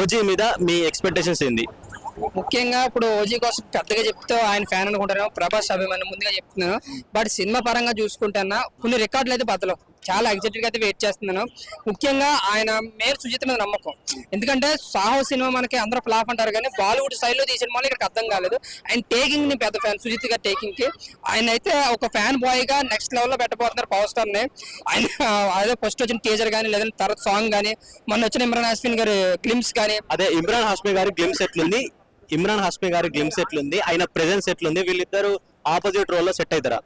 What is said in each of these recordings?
OG మీద మీ expectations ఏంది? ముఖ్యంగా ఇప్పుడు ఓజీ కోసం పెద్దగా చెప్తే ఆయన ఫ్యాన్ అనుకుంటాను ప్రభాస్ అభిమాని ముందుగా చెప్తున్నాను. బట్ సినిమా పరంగా చూసుకుంటున్నా కొన్ని రికార్డులు అయితే బద్దలు చాలా ఎగ్జైటెడ్గా అయితే వెయిట్ చేస్తున్నాను. ముఖ్యంగా ఆయన మేరు సుజిత మీద నమ్మకం. ఎందుకంటే సాహో సినిమా మనకి అందరూ ఫ్లాప్ అంటారు కానీ బాలీవుడ్ స్టైల్లో తీసిన వాళ్ళు ఇక్కడ అర్థం కాలేదు. ఆయన టేకింగ్ని పెద్ద ఫ్యాన్ సుజిత్ గారి టేకింగ్కి. ఆయన అయితే ఒక ఫ్యాన్ బాయ్గా నెక్స్ట్ లెవెల్లో పెట్టబోతున్నారు పవర్ స్టార్ని. ఆయన అదే ఫస్ట్ వచ్చిన టీజర్ కానీ లేదంటే తర్వాత సాంగ్ కానీ మొన్న వచ్చిన ఇమ్రాన్ హాస్మిన్ గారి క్లిమ్స్ కానీ అదే ఇమ్రాన్ హాష్మి గారి గ్లిమ్స్ ఎట్లుంది? ఇమ్రాన్ హాస్మి గారి గ్లిమ్స్ ఎట్లుంది? ఆయన ప్రెజెన్స్ ఎట్లుంది? వీళ్ళిద్దరు ఆపోజిట్ రోల్లో సెట్ అవుతారా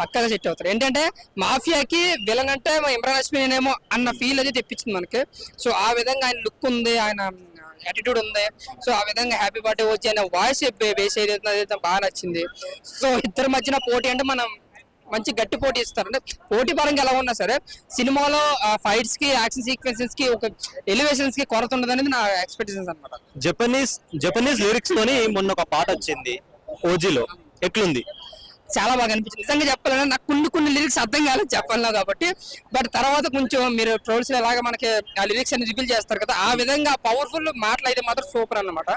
పక్కగా సెట్ అవుతారు. ఏంటంటే మాఫియాకి విలన్ అంటే మా ఇమ్రాన్ హస్మిన్ అన్న ఫీల్ అది తెప్పించింది మనకి. సో ఆ విధంగా ఆయన లుక్ ఉంది ఆయన యాటిట్యూడ్ ఉంది. సో ఆ విధంగా హ్యాపీ బర్త్డే వచ్చి ఆయన వాయిస్ బేస్ ఏదైతే బాగా నచ్చింది. సో ఇద్దరి మధ్యన పోటీ అంటే మనం మంచి గట్టి పోటీ ఇస్తారు. అంటే పోటీ పరంగా ఎలా ఉన్నా సరే సినిమాలో ఫైట్స్కి యాక్షన్ సీక్వెన్సెస్కి ఒక ఎలివేషన్స్కి కొరత ఉండదు అనేది నా ఎక్స్పెక్టేషన్స్ అనమాట జపనీస్ జపనీస్ లిరిక్స్ తోని మొన్న ఒక పాట వచ్చింది ఓజీలో. ఎట్లుంది? చాలా బాగా అనిపించింది. నిజంగా చెప్పాలంటే నాకు కొన్ని కొన్ని లిరిక్స్ అర్థం కాలేదు చెప్పాలి కాబట్టి. బట్ తర్వాత కొంచెం మీరు ట్రోల్స్ ఎలాగ మనకి ఆ లిరిక్స్ అన్ని రివీల్ చేస్తారు కదా ఆ విధంగా పవర్ఫుల్ మాటలు అయితే మాత్రం సూపర్ అన్నమాట.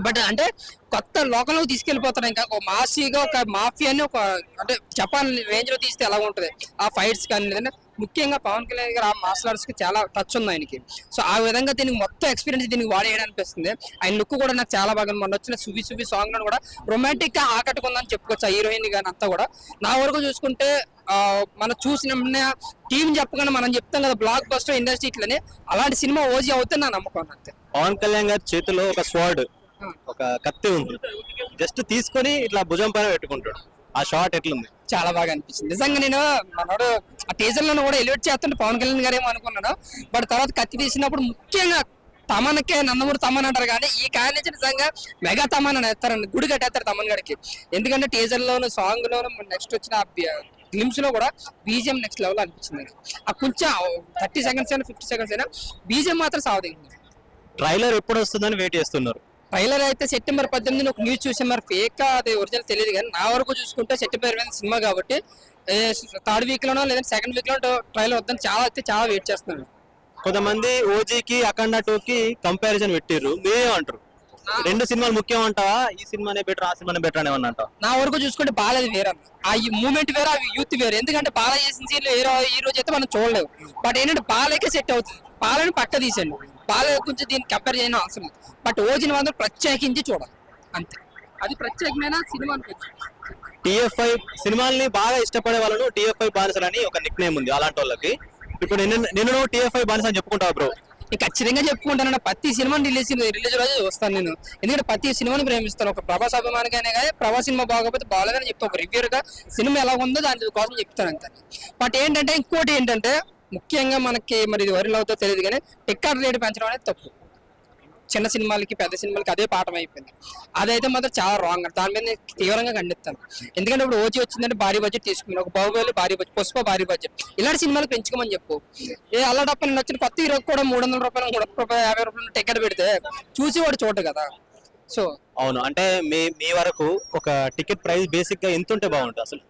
బట్ అంటే కొత్త లోకంలోకి తీసుకెళ్ళిపోతారు ఇంకా ఒక మాసీగా ఒక మాఫియాని ఒక అంటే జపాన్ రేంజ్లో తీస్తే ఎలా ఉంటుంది? ఆ ఫైట్స్ కానీ లేదంటే ముఖ్యంగా పవన్ కళ్యాణ్ గారు ఆ మార్షల్ ఆర్ట్స్కి చాలా టచ్ ఉంది ఆయనకి. సో ఆ విధంగా దీనికి మొత్తం ఎక్స్పీరియన్స్ దీనికి వాడేయడం అనిపిస్తుంది ఆయన లుక్ కూడా నాకు చాలా బాగా మొన్న వచ్చిన సువి సువి సాంగ్లో కూడా రొమాంటిక్గా ఆకట్టుకుందని చెప్పుకోవచ్చు ఆ హీరోయిన్ కానీ అంతా కూడా. నా వరకు చూసుకుంటే మనం చూసిన టీం చెప్పగానే మనం చెప్తాం కదా బ్లాక్ బస్టర్ ఇండస్ట్రీ ఇట్లని. అలాంటి సినిమా ఓజీ అవుతుంది నా నమ్మకం అంతే. పవన్ కళ్యాణ్ గారి చేతిలో ఒక స్వాడ్ ఒక కత్తి ఉంది. జస్ట్ తీసుకొని ఇట్లా భుజం పైన పెట్టుకుంటాడు. ఆ షాట్ ఎట్లుంది? చాలా బాగా అనిపించింది. నిజంగా నేను మనోడు ఆ టీజర్లో కూడా ఎలివేట్ చేస్తుంటే పవన్ కళ్యాణ్ గారు ఏమో అనుకున్నాడు. బట్ తర్వాత కత్తి తీసినప్పుడు ముఖ్యంగా తమన్కే నందమూరి తమన్ అంటారు కానీ ఈ కాయ నుంచి నిజంగా మెగా తమన్ అని వేస్తారండి గుడి కట్టేస్తారు తమన్ గడికి. ఎందుకంటే టీజర్ లోను సాంగ్ లోను నెక్స్ట్ వచ్చిన గ్లిమ్స్లో కూడా బీజిఎం నెక్స్ట్ లెవెల్ అనిపించింది. ఆ కొంచెం థర్టీ సెకండ్స్ అయినా ఫిఫ్టీ సెకండ్స్ అయినా బీజిఎం మాత్రం సావదింది ట్రైలర్ ఎప్పుడు వస్తుందని వెయిట్ చేస్తున్నారు. ట్రైలర్ అయితే సెప్టెంబర్ పద్దెనిమిది ఒక న్యూస్ చూసాం. మరి ఫేక్ అది ఒరిజినల్ తెలియదు కానీ నా వరకు చూసుకుంటే సెప్టెంబర్ ఇరవై సినిమా కాబట్టి థర్డ్ వీక్ లోనో లేదంటే సెకండ్ వీక్లో ట్రైలర్ వద్దని చాలా అయితే చాలా వెయిట్ చేస్తున్నాను కొంతమంది ఓజీకి అఖండ టూ కి కంపారిజన్ పెట్టిర్రు. మీరేమంటారు? రెండు సినిమాలు ముఖ్యం అంటావా? ఈ సినిమానే బెటర్ ఆ సినిమానే బెటర్ అని అంటావా? నా వరకు చూసుకుంటే బాలది వేరే. ఆ మూమెంట్ వేరే ఆ యూత్ వేరే. ఎందుకంటే బాల చేసిన సీన్లు ఈ రోజు అయితే మనం చూడలేవు బట్ ఏంటంటే బాలకే సెట్ అవుతుంది. బాలని పక్క తీసండి బాల కొంచెం దీన్ని కంపేర్ చేయడం అవసరం లేదు. బట్ ఓజిని మాత్రం ప్రత్యేకించి చూడాలి. అంతే. అది ప్రత్యేకమైన సినిమా అనుకోవచ్చు. టిఎఫ్ఐ సినిమాల్ని బాగా ఇష్టపడే వాళ్ళను టిఎఫ్ఐ బానిసలు అని ఒక నిక్ నేమ్ ఉంది అలాంటి వాళ్ళకి. ఇప్పుడు నిన్ను నిన్ను టిఎఫ్ఐ బానిస అని చెప్పుకుంటావు బ్రో నేను ఖచ్చితంగా చెప్పుకుంటాను ప్రతి సినిమా రిలీజ్ రిలీజ్ రోజు చూస్తాను నేను. ఎందుకంటే ప్రతి సినిమాని ప్రేమిస్తాను. ఒక ప్రభాస్ అభిమానికైనా కానీ ప్రభాస్ సినిమా బాగోకపోతే బాగాలేదని చెప్తాను ఒక రివ్యూర్గా సినిమా ఎలా ఉందో దాని కోసం చెప్తాను అంతే. బట్ ఏంటంటే ఇంకోటి ఏంటంటే ముఖ్యంగా మనకి మరి ఇది వరిలో అవుతో తెలియదు కానీ టిక్కెట్ రేటు పెంచడం అనేది తప్పు. చిన్న సినిమాలకి పెద్ద సినిమాలకి అదే పాఠం అయిపోయింది. అదైతే మాత్రం చాలా రాంగ్ దాని మీద నేను తీవ్రంగా ఖండిస్తాను. ఎందుకంటే ఇప్పుడు ఓజీ వచ్చిందంటే భారీ బడ్జెట్ తీసుకున్నాను ఒక బాహుబలి భారీ బడ్జెట్ పుష్ప భారీ బడ్జెట్ ఇలాంటి సినిమాలు పెంచుకోమని చెప్పు. ఏ అల్లడప్ప నేను వచ్చిన కొత్త హీరోకి కూడా మూడు వందల రూపాయలు మూడు రూపాయలు యాభై రూపాయలు టికెట్ పెడితే చూసి వాడు చూడడు కదా. సో అవును. అంటే మీ మీ వరకు ఒక టికెట్ ప్రైస్ బేసిక్గా ఎంత ఉంటే బాగుంటుంది అసలు?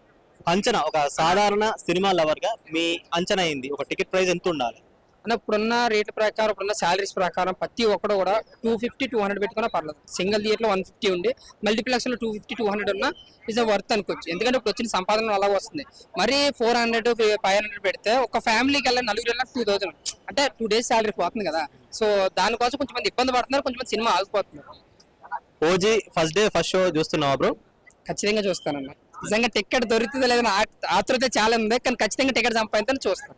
అంచనా ఒక సాధారణ సినిమా లవర్గా మీ అంచనా ఏంది? ఒక టికెట్ ప్రైస్ ఎంత ఉండాలి? అన్న ఇప్పుడున్న రేట్ ప్రకారం ఇప్పుడున్న శాలరీస్ ప్రకారం ప్రతి ఒక్కడు కూడా టూ ఫిఫ్టీ టూ హండ్రెడ్ పెట్టుకున్నా పర్లేదు. సింగిల్ థియేటర్లో వన్ ఫిఫ్టీ ఉండి మల్టీప్లెక్స్లో టూ ఫిఫ్టీ టూ హండ్రెడ్ ఉన్నా ఇస్ వర్త్ అనుకోవచ్చు. ఎందుకంటే ఇప్పుడు వచ్చిన సంపాదన అలా వస్తుంది. మరి ఫోర్ హండ్రెడ్ ఫైవ్ హండ్రెడ్ పెడితే ఒక ఫ్యామిలీకి వెళ్ళి నలుగురు వెళ్ళినా టూ థౌసండ్ అంటే టూ డేస్ శాలరీ పోతుంది కదా. సో దానికోసం కొంచెం మంది ఇబ్బంది పడుతున్నారు కొంచెం మంది cinema ఆగిపోతున్నారు. OG first day first show చూస్తున్నావా బ్రో ఖచ్చితంగా చూస్తానన్న నిజంగా టికెట్ దొరుకుతుందో లేదని ఆతృత చాలా ఉంది కానీ ఖచ్చితంగా టికెట్ సంపాదించాలని చూస్తాను